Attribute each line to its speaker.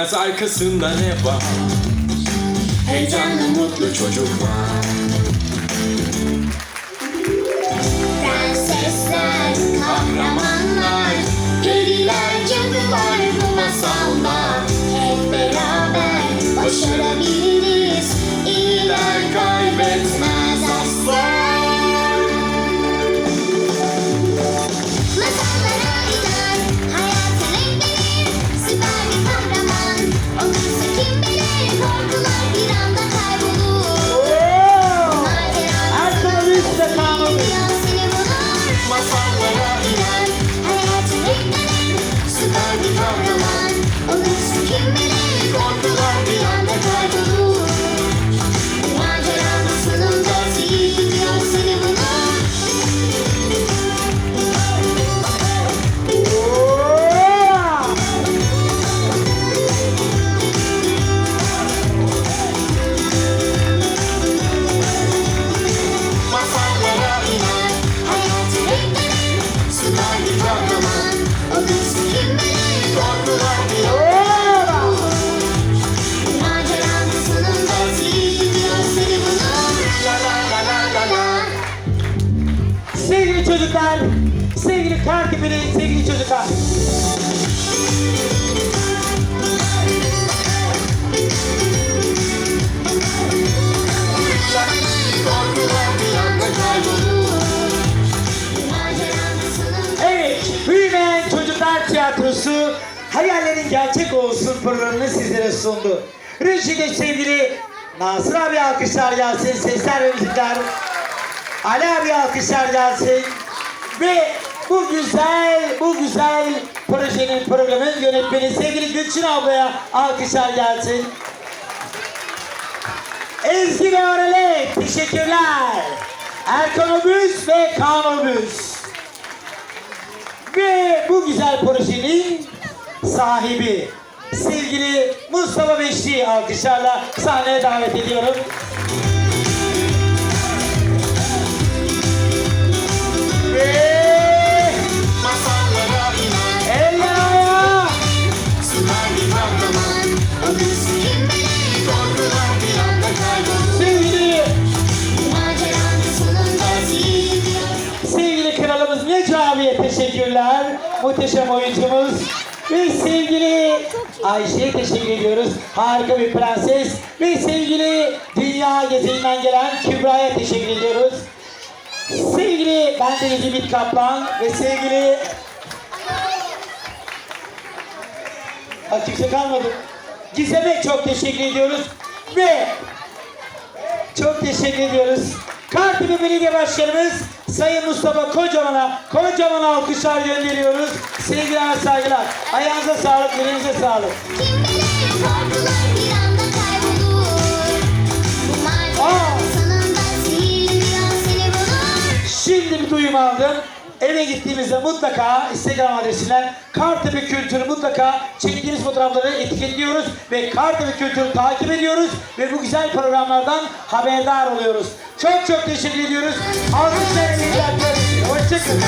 Speaker 1: Bilmez arkasında ne var Heyecanlı mutlu çocuklar
Speaker 2: Prensesler, kahramanlar, periler, cadılar bu masallar. Hep beraber başarabiliriz.
Speaker 3: Çocuklar, sevgili kar tipinin sevgili çocuklar. Evet, Büyümeyen Çocuklar Tiyatrosu Hayallerin Gerçek Olsun programını sizlere sundu. Rejide sevgili Nasır abi alkışlar gelsin, sesler ve müzikler. Ali abi alkışlar gelsin. Ve bu güzel, bu güzel projenin, programın yönetmeni sevgili Gülçin ablaya alkışlar gelsin. Ezgi ve Arale teşekkürler. Erkan Obüs ve Kaan Obüs. Ve bu güzel projenin sahibi sevgili Mustafa Beşli alkışlarla sahneye davet ediyorum. Muhteşem oyuncumuz. Ve sevgili Ayşe'ye teşekkür ediyoruz. Harika bir prenses. Ve sevgili dünya gezeyinden gelen Kübra'ya teşekkür ediyoruz. Sevgili bendeniz Ümit Kaplan ve sevgili Ha, kimse kalmadı. Gizem'e çok teşekkür ediyoruz ve çok teşekkür ediyoruz. Kartepe Belediye Başkanımız Sayın Mustafa Kocaman'a kocaman alkışlar gönderiyoruz. Sevgiler saygılar. Ayağınıza sağlık, elinize sağlık. Eve gittiğimizde mutlaka Instagram adresinden Kartepe Kültürü mutlaka çektiğimiz fotoğrafları etiketliyoruz ve Kartepe Kültürü takip ediyoruz ve bu güzel programlardan haberdar oluyoruz. Çok çok teşekkür ediyoruz. Alkışlarınızla Hoşçakalın.